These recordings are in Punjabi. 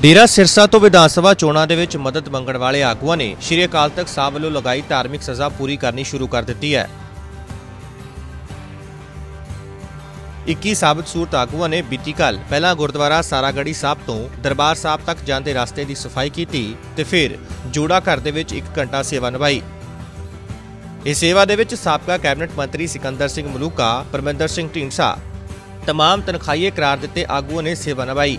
ਡੇਰਾ ਸਿਰਸਾ ਤੋਂ ਵਿਧਾਨ ਸਭਾ ਚੋਣਾਂ ਦੇ ਵਿੱਚ ਮਦਦ ਮੰਗਣ ਵਾਲੇ ਆਗੂਆਂ ਨੇ ਸ਼੍ਰੀ ਅਕਾਲ ਤਖਤ ਸਾਹਿਬ ਵੱਲੋਂ ਲਗਾਈ ਧਾਰਮਿਕ ਸਜ਼ਾ ਪੂਰੀ ਕਰਨੀ ਸ਼ੁਰੂ ਕਰ ਦਿੱਤੀ ਹੈ। 21 ਸਾਬਤ ਸੂਰਤ ਆਗੂਆਂ ਨੇ ਬੀਤੀ ਕੱਲ ਪਹਿਲਾਂ ਗੁਰਦੁਆਰਾ ਸਾਰਾਗੜੀ ਸਾਹਿਬ ਤੋਂ ਦਰਬਾਰ ਸਾਹਿਬ ਤੱਕ ਜਾਂਦੇ ਰਸਤੇ ਦੀ ਸਫ਼ਾਈ ਕੀਤੀ ਤੇ ਫਿਰ ਜੋੜਾ ਘਰ ਦੇ ਵਿੱਚ 1 ਘੰਟਾ ਸੇਵਾ ਨਿਭਾਈ। ਇਸ ਸੇਵਾ ਦੇ ਵਿੱਚ ਸਾਬਕਾ ਕੈਬਨਿਟ ਮੰਤਰੀ ਸਿਕੰਦਰ ਸਿੰਘ ਮਲੂਕਾ, ਪਰਮਿੰਦਰ ਸਿੰਘ ਢੀਂਡਸਾ, ਤਮਾਮ ਤਨਖਾਹੀਏ ਕਰਾਰ ਦਿੱਤੇ ਆਗੂਆਂ ਨੇ ਸੇਵਾ ਨਿਭਾਈ।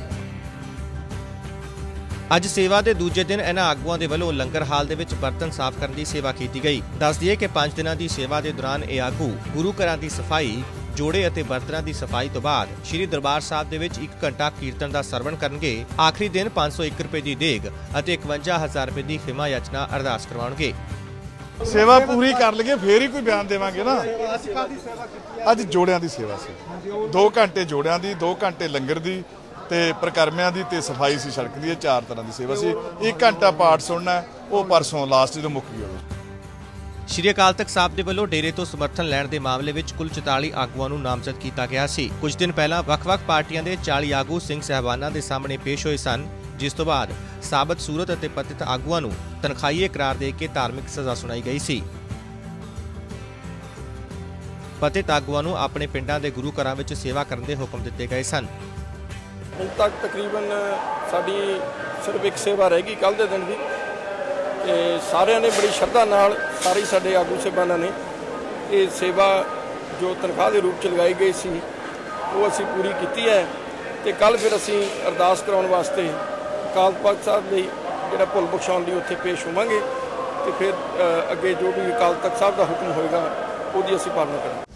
ਅੱਜ ਸੇਵਾ ਦੇ ਦੂਜੇ ਦਿਨ ਇਹਨਾਂ ਆਗੂਆਂ ਦੇ ਵੱਲੋਂ ਲੰਗਰ ਹਾਲ ਦੇ ਵਿੱਚ ਬਰਤਨ ਸਾਫ਼ ਕਰਨ ਦੀ ਸੇਵਾ ਕੀਤੀ ਗਈ। ਦੱਸ ਦਈਏ ਕਿ 5 ਦਿਨਾਂ ਦੀ ਸੇਵਾ ਦੇ ਦੌਰਾਨ ਇਹ ਆਗੂ ਗੁਰੂ ਘਰਾਂ ਦੀ ਸਫ਼ਾਈ, ਜੋੜੇ ਅਤੇ ਬਰਤਨਾਂ ਦੀ ਸਫ਼ਾਈ ਤੋਂ ਬਾਅਦ ਸ੍ਰੀ ਦਰਬਾਰ ਸਾਹਿਬ ਦੇ ਵਿੱਚ 1 ਘੰਟਾ ਕੀਰਤਨ ਦਾ ਸਰਵਣ ਕਰਨਗੇ। ਆਖਰੀ ਦਿਨ 501 ਰੁਪਏ ਦੀ ਦੇਗ ਅਤੇ 51000 ਰੁਪਏ ਦੀ ਖਿਮਾ ਯਾਚਨਾ ਅਰਦਾਸ ਕਰਵਾਉਣਗੇ। ਸੇਵਾ ਪੂਰੀ ਕਰ ਲਈਏ, ਫੇਰ ਹੀ ਕੋਈ ਬਿਆਨ ਦੇਵਾਂਗੇ ਨਾ। ਅੱਜ ਜੋੜਿਆਂ ਦੀ ਸੇਵਾ ਸੀ। 2 ਘੰਟੇ ਜੋੜਿਆਂ ਦੀ 2 ਘੰਟੇ ਲੰਗਰ ਦੀ ਤੇ ਪ੍ਰਕਰਮਿਆਂ ਦੀ ਤੇ ਸਫ਼ਾਈ ਸੀ, ਸੜਕ ਦੀ, ਇਹ ਚਾਰ ਤਰ੍ਹਾਂ ਦੀ ਸੇਵਾ ਸੀ। 1 ਘੰਟਾ ਪਾਠ ਸੁਣਨਾ ਉਹ ਪਰਸੋਂ ਲਾਸਟ ਜਦੋਂ ਮੁੱਕ ਗਿਆ ਸ਼੍ਰੀ ਅਕਾਲ ਤਖਤ ਸਾਹਿਬ ਦੇ ਵੱਲੋਂ ਡੇਰੇ ਤੋਂ ਸਮਰਥਨ ਲੈਣ ਦੇ ਮਾਮਲੇ ਵਿੱਚ ਕੁੱਲ 44 ਆਗੂਆਂ ਨੂੰ ਨਾਮਜ਼ਦ ਕੀਤਾ ਗਿਆ ਸੀ। ਕੁਝ ਦਿਨ ਪਹਿਲਾਂ ਵੱਖ-ਵੱਖ ਪਾਰਟੀਆਂ ਦੇ 40 ਆਗੂ ਸਿੰਘ ਸਹਿਬਾਨਾਂ ਦੇ ਸਾਹਮਣੇ ਪੇਸ਼ ਹੋਏ ਸਨ, ਜਿਸ ਤੋਂ ਬਾਅਦ ਸਾਬਤ ਸੂਰਤ ਅਤੇ ਪਤਿਤ ਆਗੂਆਂ ਨੂੰ ਤਨਖਾਹੀਏ ਕਰਾਰ ਦੇ ਕੇ ਧਾਰਮਿਕ ਸਜ਼ਾ ਸੁਣਾਈ ਗਈ ਸੀ। ਪਤਿਤ ਆਗੂਆਂ ਨੂੰ ਆਪਣੇ ਪਿੰਡਾਂ ਦੇ ਗੁਰੂ ਘਰਾਂ ਵਿੱਚ ਸੇਵਾ ਕਰਨ ਦੇ ਹੁਕਮ ਦਿੱਤੇ ਗਏ ਸਨ। ਹੁਣ ਤੱਕ ਤਕਰੀਬਨ ਸਾਡੀ ਸਿਰਫ ਇੱਕ ਸੇਵਾ ਰਹਿ ਗਈ ਕੱਲ ਦੇ ਦਿਨ ਦੀ ਤੇ ਸਾਰਿਆਂ ਨੇ ਬੜੀ ਸ਼ਰਧਾ ਨਾਲ ਸਾਰੇ ਸਾਡੇ ਆਗੂ ਸੇਬਾਨਾਂ ਨੇ ਇਹ ਸੇਵਾ ਜੋ ਤਨਖਾਹ ਦੇ ਰੂਪ ਚ ਲਗਾਈ ਗਈ ਸੀ, ਉਹ ਅਸੀਂ ਪੂਰੀ ਕੀਤੀ ਹੈ ਤੇ ਕੱਲ ਫਿਰ ਅਸੀਂ ਅਰਦਾਸ ਕਰਾਉਣ ਵਾਸਤੇ ਅਕਾਲ ਤਖਤ ਸਾਹਿਬ ਲਈ ਜਿਹੜਾ ਭੁੱਲ ਬਖਸ਼ਾਉਣ ਲਈ ਉੱਥੇ ਪੇਸ਼ ਹੋਵਾਂਗੇ ਤੇ ਫਿਰ ਅੱਗੇ ਜੋ ਵੀ ਅਕਾਲ ਤਖਤ ਸਾਹਿਬ ਦਾ ਹੁਕਮ ਹੋਏਗਾ, ਉਹਦੀ ਅਸੀਂ ਪਾਲਣਾ ਕਰਾਂਗੇ।